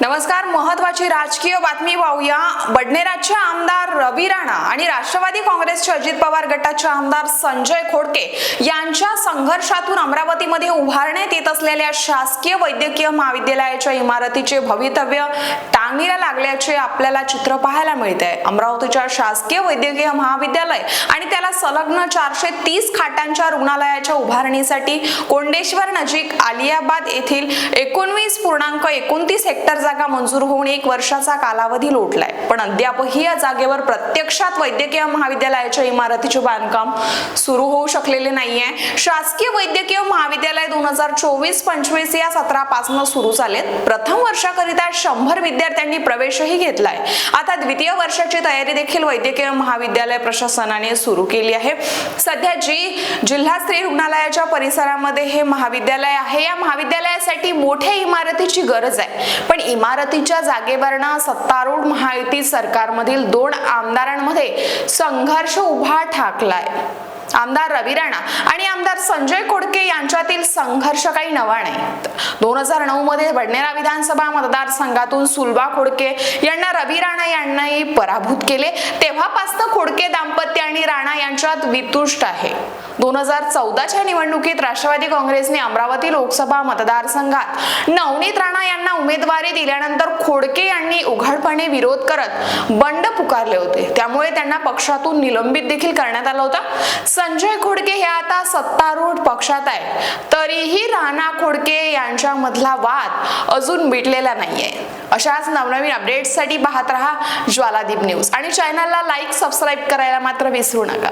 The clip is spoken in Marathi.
नमस्कार महत्वाची राजकीय बातमी पाहूया. बडनेराचे आमदार रवी राणा आणि राष्ट्रवादी काँग्रेसचे अजित पवार गटाचे आमदार संजय खोडके यांच्या संघर्षातून अमरावतीमध्ये उभारण्यात येत असलेल्या शासकीय वैद्यकीय महाविद्यालयाच्या इमारतीचे भवितव्य टांगणीला लागल्याचे आपल्याला चित्र पाहायला मिळते अमरावतीच्या शासकीय वैद्यकीय महाविद्यालय आणि त्याला संलग्न चारशे तीस खाटांच्या रुग्णालयाच्या उभारणीसाठी कोंडेश्वर नजीक आलियाबाद येथील एकोणवीस पूर्णांक एकोणतीस हेक्टर जागा मंजूर होऊन एक वर्षाचा कालावधी लोटलाय. पण अद्यापही या जागेवर प्रत्यक्षात वैद्यकीय महाविद्यालयाच्या इमारतीचे बांधकाम सुरू होऊ शकलेले नाहीये. शासकीय वैद्यकीय महाविद्यालय दोन हजार चोवीस पंचवीस या सत्रापासून सुरू झालेत. प्रथम वर्षाकरिता शंभर विद्यार्थ्यांनी प्रवेशही घेतलाय. आता द्वितीय वर्षाची तयारी देखील वैद्यकीय महाविद्यालय प्रशासनाने सुरू केली आहे. सध्या जी जिल्हा स्त्री रुग्णालयाच्या परिसरामध्ये हे महाविद्यालय आहे या महाविद्यालयासाठी मोठ्या इमारतीची गरज आहे. पण इमारतीच्या जागेवरनं सत्तारूढ महायुती सरकारमधील दोन आमदारांमध्ये संघर्ष उभा ठाकलाय. आमदार रवी राणा आणि आमदार संजय कोडके यांच्यातील संघर्ष काही नवा नाही दोन हजार नऊ मध्ये बडनेरा विधानसभा मतदारसंघातून सुलभा खोडके यांना रवी राणा यांनाही पराभूत केले. तेव्हापासून खोडके दाम्पत्य राणा यांच्यात वितुष्ट आहे. दोन हजार चौदाच्या निवडणुकीत राष्ट्रवादी काँग्रेसने अमरावती लोकसभा मतदारसंघात नवनीत राणा यांना उमेदवारी दिल्यानंतर खोडके यांनी उघडपणे विरोध करत बंड पुकारले होते. त्यामुळे त्यांना पक्षातून निलंबित देखील करण्यात आलं होतं. संजय खोडके हे आता सत्तारूढ पक्षात आहे तरीही राणा खोडके यांच्यामधला वाद अजून मिटलेला नाहीये. अशाच नवनवीन अपडेट्ससाठी पाहत रहा ज्वालादीप न्यूज आणि चॅनलला लाईक सबस्क्राईब करायला मात्र विसरू யூனக